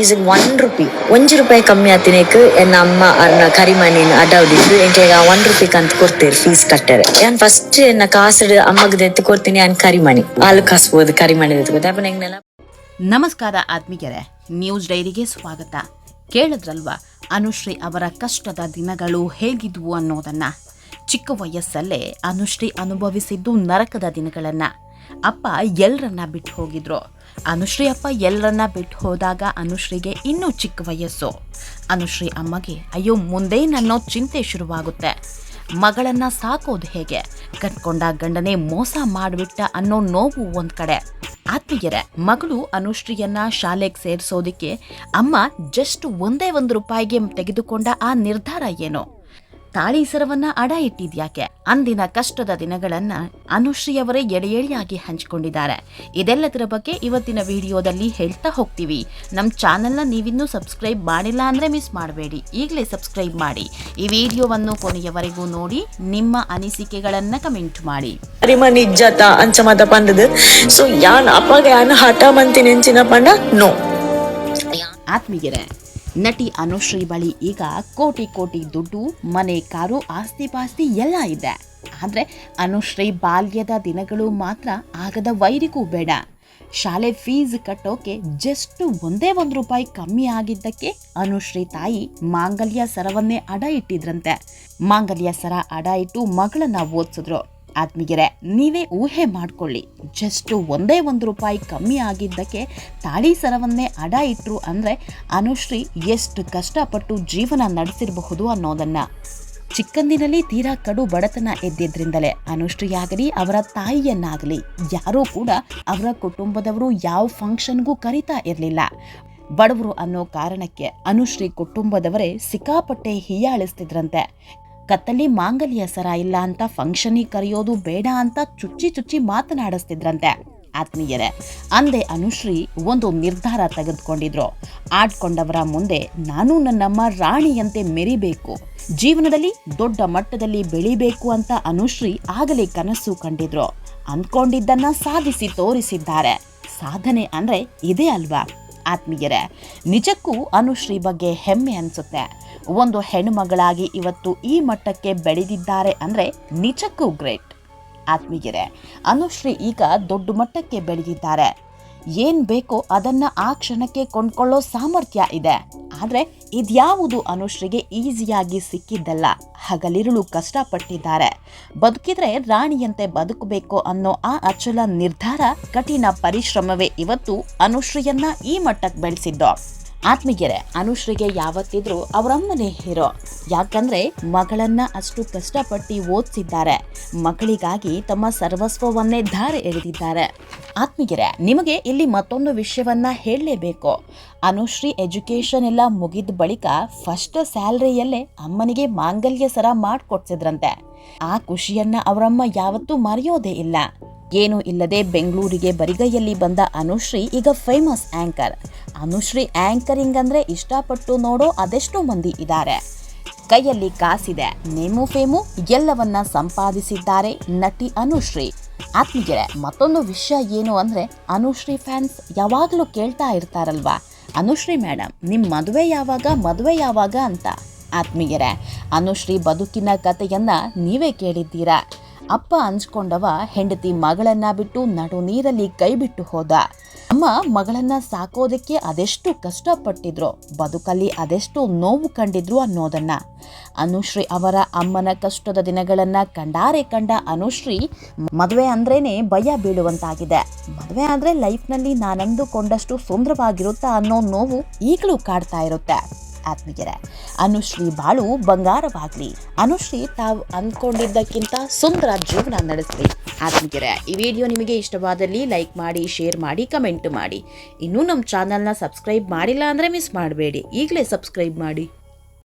ಫೀಸಿಗೆ one rupee ಒಂಜು ರೂಪಾಯಿ ಕಮ್ಮಿ ಆತಿನೇಕ್ ಎನ್ನ ಅಮ್ಮ ಅನ್ನ ಕರಿಮಣಿನ ಅಡವಡಿದ್ದು ಎಂಕೆ ಒನ್ ರುಪಿ ಕಂತ ಕೊಡ್ತೇವೆ ಫೀಸ್ ಕಟ್ಟರೆ ಏನ್ ಫಸ್ಟ್ ಎನ್ನ ಕಾಸು ಅಮ್ಮಗದ ಎತ್ತು ಕೊಡ್ತೀನಿ ಅನ್ ಕರಿಮಣಿ ಹಾಲು ಕಾಸ್ಬೋದು ಕರಿಮಣಿ ಎತ್ಕೋದು ನಮಸ್ಕಾರ ಆತ್ಮೀಯರೇ ನ್ಯೂಸ್ ಡೈರಿಗೆ ಸ್ವಾಗತ. ಕೇಳಿದ್ರಲ್ವಾ, ಅನುಶ್ರೀ ಅವರ ಕಷ್ಟದ ದಿನಗಳು ಹೇಗಿದ್ವು ಅನ್ನೋದನ್ನ? ಚಿಕ್ಕ ವಯಸ್ಸಲ್ಲೇ ಅನುಶ್ರೀ ಅನುಭವಿಸಿದ್ದು ನರಕದ ದಿನಗಳನ್ನ. ಅಪ್ಪ ಎಲ್ಲರನ್ನ ಬಿಟ್ಟು ಹೋಗಿದ್ರು. ಅನುಶ್ರೀ ಅಪ್ಪ ಎಲ್ಲರನ್ನ ಬಿಟ್ಟು ಹೋದಾಗ ಅನುಶ್ರೀಗೆ ಇನ್ನೂ ಚಿಕ್ಕ ವಯಸ್ಸು. ಅನುಶ್ರೀ ಅಮ್ಮಗೆ, ಅಯ್ಯೋ, ಮುಂದೆ ನನ್ನೋ ಚಿಂತೆ ಶುರುವಾಗುತ್ತೆ. ಮಗಳನ್ನ ಸಾಕೋದು ಹೇಗೆ? ಕಟ್ಕೊಂಡ ಗಂಡನೇ ಮೋಸ ಮಾಡಿಬಿಟ್ಟ ಅನ್ನೋ ನೋವು ಒಂದ್ ಕಡೆ. ಆತ್ಮೀಯರೇ, ಮಗಳು ಅನುಶ್ರೀಯನ್ನ ಶಾಲೆಗೆ ಸೇರಿಸೋದಿಕ್ಕೆ ಅಮ್ಮ ಜಸ್ಟ್ ಒಂದೇ ಒಂದು ರೂಪಾಯಿಗೆ ತೆಗೆದುಕೊಂಡ ಆ ನಿರ್ಧಾರ ಏನು? ತಾಳಿ ಸರವನ್ನ ಅಡ ಇಟ್ಟಿದ್ಯಾಕೆ? ಅಂದಿನ ಕಷ್ಟದ ದಿನಗಳನ್ನ ಅನುಶ್ರೀಯವರೇ ಎಳೆ ಎಳೆಯಾಗಿ ಹಂಚಿಕೊಂಡಿದ್ದಾರೆ. ಇದೆಲ್ಲದರ ಬಗ್ಗೆ ಇವತ್ತಿನ ವಿಡಿಯೋದಲ್ಲಿ ಹೇಳ್ತಾ ಹೋಗ್ತೀವಿ. ನಮ್ಮ ಚಾನೆಲ್ನ ನೀವಿನ್ನೂ ಸಬ್ಸ್ಕ್ರೈಬ್ ಮಾಡಿಲ್ಲ ಅಂದ್ರೆ ಮಿಸ್ ಮಾಡಬೇಡಿ. ಈಗಲೇ ಸಬ್ಸ್ಕ್ರೈಬ್ ಮಾಡಿ. ಈ ವಿಡಿಯೋವನ್ನು ಕೊನೆಯವರೆಗೂ ನೋಡಿ ನಿಮ್ಮ ಅನಿಸಿಕೆಗಳನ್ನ ಕಮೆಂಟ್ ಮಾಡಿ. ಅರಿಮ ಪಂಡದು. ಸೊ ಯಾನ್ ಅಪ್ಪಗ ಯಾನ್ ಹಠ ಮಂತಿ ನೆಂಚಿನ ಪಂಡ? ನೋ. ಆತ್ಮೀಯರೇ ನಟಿ ಅನುಶ್ರೀ ಬಳಿ ಈಗ ಕೋಟಿ ಕೋಟಿ ದುಡ್ಡು, ಮನೆ ಕಾರು, ಆಸ್ತಿ ಪಾಸ್ತಿ ಎಲ್ಲ ಇದೆ. ಆದರೆ ಅನುಶ್ರೀ ಬಾಲ್ಯದ ದಿನಗಳು ಮಾತ್ರ ಆಗದ ವೈರಿಗೂ ಬೇಡ. ಶಾಲೆ ಫೀಸ್ ಕಟ್ಟೋಕೆ ಜಸ್ಟ್ ಒಂದೇ ಒಂದು ರೂಪಾಯಿ ಕಮ್ಮಿ ಆಗಿದ್ದಕ್ಕೆ ಅನುಶ್ರೀ ತಾಯಿ ಮಾಂಗಲ್ಯ ಸರವನ್ನೇ ಅಡ ಇಟ್ಟಿದ್ರಂತೆ. ಮಾಂಗಲ್ಯ ಸರ ಅಡ ಇಟ್ಟು ಮಗಳನ್ನ ಓದಿಸಿದ್ರು. ಆತ್ಮೀಯರೇ, ನೀವೇ ಊಹೆ ಮಾಡ್ಕೊಳ್ಳಿ. ಜಸ್ಟ್ ಒಂದೇ ಒಂದು ರೂಪಾಯಿ ಕಮ್ಮಿ ಆಗಿದ್ದಕ್ಕೆ ತಾಳಿ ಸರವನ್ನೇ ಅಡ ಇಟ್ರು ಅಂದರೆ ಅನುಶ್ರೀ ಎಷ್ಟು ಕಷ್ಟಪಟ್ಟು ಜೀವನ ನಡೆಸಿರಬಹುದು ಅನ್ನೋದನ್ನ. ಚಿಕ್ಕಂದಿನಲ್ಲಿ ತೀರಾ ಕಡು ಬಡತನ ಎದ್ದಿದ್ರಿಂದಲೇ ಅನುಶ್ರೀಯಾಗಲಿ, ಅವರ ತಾಯಿಯನ್ನಾಗಲಿ, ಯಾರೂ ಕೂಡ ಅವರ ಕುಟುಂಬದವರು ಯಾವ ಫಂಕ್ಷನ್ಗೂ ಕರಿತಾ ಇರಲಿಲ್ಲ. ಬಡವರು ಅನ್ನೋ ಕಾರಣಕ್ಕೆ ಅನುಶ್ರೀ ಕುಟುಂಬದವರೇ ಸಿಕ್ಕಾಪಟ್ಟೆ ಹೀಯಾಳಿಸ್ತಿದ್ರಂತೆ. ಕತ್ತಲ್ಲಿ ಮಾಂಗಲ್ಯ ಸರ ಇಲ್ಲ ಅಂತ ಫಂಕ್ಷನಿಗೆ ಕರೆಯೋದು ಬೇಡ ಅಂತ ಚುಚ್ಚಿ ಚುಚ್ಚಿ ಮಾತನಾಡಿಸ್ತಿದ್ರಂತೆ. ಆತ್ಮೀಯರೇ, ಅಂದೆ ಅನುಶ್ರೀ ಒಂದು ನಿರ್ಧಾರ ತೆಗೆದುಕೊಂಡಿದ್ರು. ಆಡ್ಕೊಂಡವರ ಮುಂದೆ ನಾನು ನನ್ನಮ್ಮ ರಾಣಿಯಂತೆ ಮೆರಿಬೇಕು. ಜೀವನದಲ್ಲಿ ದೊಡ್ಡ ಮಟ್ಟದಲ್ಲಿ ಬೆಳಿಬೇಕು ಅಂತ ಅನುಶ್ರೀ ಆಗಲೇ ಕನಸು ಕಂಡಿದ್ರು. ಅಂದ್ಕೊಂಡಿದ್ದನ್ನ ಸಾಧಿಸಿ ತೋರಿಸಿದ್ದಾರೆ. ಸಾಧನೆ ಅಂದ್ರೆ ಇದೇ ಅಲ್ವಾ? ಆತ್ಮೀಯರೇ, ನಿಜಕ್ಕೂ ಅನುಶ್ರೀ ಬಗ್ಗೆ ಹೆಮ್ಮೆ ಅನಿಸುತ್ತೆ. ಒಂದು ಹೆಣ್ಣುಮಗಳಾಗಿ ಇವತ್ತು ಈ ಮಟ್ಟಕ್ಕೆ ಬೆಳೆದಿದ್ದಾರೆ ಅಂದರೆ ನಿಜಕ್ಕೂ ಗ್ರೇಟ್. ಆತ್ಮೀಯರೇ, ಅನುಶ್ರೀ ಈಗ ದೊಡ್ಡ ಮಟ್ಟಕ್ಕೆ ಬೆಳೆದಿದ್ದಾರೆ. ಏನ್ ಬೇಕೋ ಅದನ್ನ ಆ ಕ್ಷಣಕ್ಕೆ ಕೊಂಡ್ಕೊಳ್ಳೋ ಸಾಮರ್ಥ್ಯ ಇದೆ. ಆದ್ರೆ ಇದ್ಯಾವುದು ಅನುಶ್ರೀಗೆ ಈಸಿಯಾಗಿ ಸಿಕ್ಕಿದ್ದಲ್ಲ. ಹಗಲಿರುಳು ಕಷ್ಟಪಟ್ಟಿದ್ದಾರೆ. ಬದುಕಿದ್ರೆ ರಾಣಿಯಂತೆ ಬದುಕಬೇಕು ಅನ್ನೋ ಆ ಅಚಲ ನಿರ್ಧಾರ ಕಠಿಣ ಪರಿಶ್ರಮವೇ ಇವತ್ತು ಅನುಶ್ರೀಯನ್ನ ಈ ಮಟ್ಟಕ್ಕೆ ಬೆಳೆಸಿದ್ದು. ಆತ್ಮೀಯರೇ, ಅನುಶ್ರೀಗೆ ಯಾವತ್ತಿದ್ರು ಅವರಮ್ಮನೇ ಹೀರೋ. ಯಾಕಂದ್ರೆ ಮಗಳನ್ನ ಅಷ್ಟು ಕಷ್ಟಪಟ್ಟು ಓದಿಸಿದ್ದಾರೆ. ಮಗಳಿಗಾಗಿ ತಮ್ಮ ಸರ್ವಸ್ವವನ್ನೇ ಧಾರೆ ಎಳೆದಿದ್ದಾರೆ. ಆತ್ಮೀಗೆರೆ ನಿಮಗೆ ಇಲ್ಲಿ ಮತ್ತೊಂದು ವಿಷಯವನ್ನ ಹೇಳಲೇಬೇಕು. ಅನುಶ್ರೀ ಎಜುಕೇಶನ್ ಎಲ್ಲ ಮುಗಿದ ಬಳಿಕ ಫಸ್ಟ್ ಸ್ಯಾಲ್ರಿಯಲ್ಲೇ ಅಮ್ಮನಿಗೆ ಮಾಂಗಲ್ಯ ಸರ ಮಾಡಿಕೊಡ್ಸಿದ್ರಂತೆ. ಆ ಖುಷಿಯನ್ನ ಅವರಮ್ಮ ಯಾವತ್ತೂ ಮರೆಯೋದೇ ಇಲ್ಲ. ಏನೂ ಇಲ್ಲದೆ ಬೆಂಗಳೂರಿಗೆ ಬರಿಗೈಯಲ್ಲಿ ಬಂದ ಅನುಶ್ರೀ ಈಗ ಫೇಮಸ್ ಆಂಕರ್ ಅನುಶ್ರೀ ಆಂಕರಿಂಗ್ ಅಂದರೆ ಇಷ್ಟಪಟ್ಟು ನೋಡೋ ಅದೆಷ್ಟೋ ಮಂದಿ ಇದ್ದಾರೆ. ಕೈಯಲ್ಲಿ ಕಾಸಿದೆ, ನೇಮು ಫೇಮು ಎಲ್ಲವನ್ನ ಸಂಪಾದಿಸಿದ್ದಾರೆ ನಟಿ ಅನುಶ್ರೀ. ಆತ್ಮೀಯರೇ, ಮತ್ತೊಂದು ವಿಷಯ ಏನು ಅಂದರೆ ಅನುಶ್ರೀ ಫ್ಯಾನ್ಸ್ ಯಾವಾಗಲೂ ಕೇಳ್ತಾ ಇರ್ತಾರಲ್ವಾ? ಅನುಶ್ರೀ ಮೇಡಮ್ ನಿಮ್ಮ ಮದುವೆ ಯಾವಾಗ ಮದುವೆ ಯಾವಾಗ ಅಂತ? ಆತ್ಮೀಯರೇ, ಅನುಶ್ರೀ ಬದುಕಿನ ಕಥೆಯನ್ನ ನೀವೇ ಕೇಳಿದ್ದೀರಾ? ಅಪ್ಪ ಅನ್ಸ್ಕೊಂಡವ ಹೆಂಡತಿ ಮಗಳನ್ನ ಬಿಟ್ಟು ನಡು ನೀರಲ್ಲಿ ಕೈ ಬಿಟ್ಟು ಹೋದ. ಅಮ್ಮ ಮಗಳನ್ನ ಸಾಕೋದಕ್ಕೆ ಅದೆಷ್ಟು ಕಷ್ಟಪಟ್ಟಿದ್ರು, ಬದುಕಲ್ಲಿ ಅದೆಷ್ಟು ನೋವು ಕಂಡಿದ್ರು ಅನ್ನೋದನ್ನ. ಅನುಶ್ರೀ ಅವರ ಅಮ್ಮನ ಕಷ್ಟದ ದಿನಗಳನ್ನ ಕಂಡಾರೆ ಕಂಡ ಅನುಶ್ರೀ, ಮದುವೆ ಅಂದ್ರೇನೆ ಭಯ ಬೀಳುವಂತಾಗಿದೆ. ಮದುವೆ ಆದ್ರೆ ಲೈಫ್ನಲ್ಲಿ ನಾನಂದುಕೊಂಡಷ್ಟು ಸುಂದರವಾಗಿರುತ್ತಾ ಅನ್ನೋ ನೋವು ಈಗಲೂ ಕಾಡ್ತಾ ಇರುತ್ತೆ. ಆತ್ಮೀಯರೇ. ಅನುಶ್ರೀ ಬಾಳು ಬಂಗಾರವಾಗ್ಲಿ. ಅನುಶ್ರೀ ತಾವು ಅಂದ್ಕೊಂಡಿದ್ದಕ್ಕಿಂತ ಸುಂದರ ಜೀವನ ನಡೆಸಲಿ. ಆತ್ಮೀಯರೇ, ಈ ವಿಡಿಯೋ ನಿಮಗೆ ಇಷ್ಟವಾದಲ್ಲಿ ಲೈಕ್ ಮಾಡಿ, ಶೇರ್ ಮಾಡಿ, ಕಮೆಂಟ್ ಮಾಡಿ. ಇನ್ನೂ ನಮ್ಮ ಚಾನಲ್ನ ಸಬ್ಸ್ಕ್ರೈಬ್ ಮಾಡಿಲ್ಲ ಅಂದರೆ ಮಿಸ್ ಮಾಡಬೇಡಿ. ಈಗಲೇ ಸಬ್ಸ್ಕ್ರೈಬ್ ಮಾಡಿ.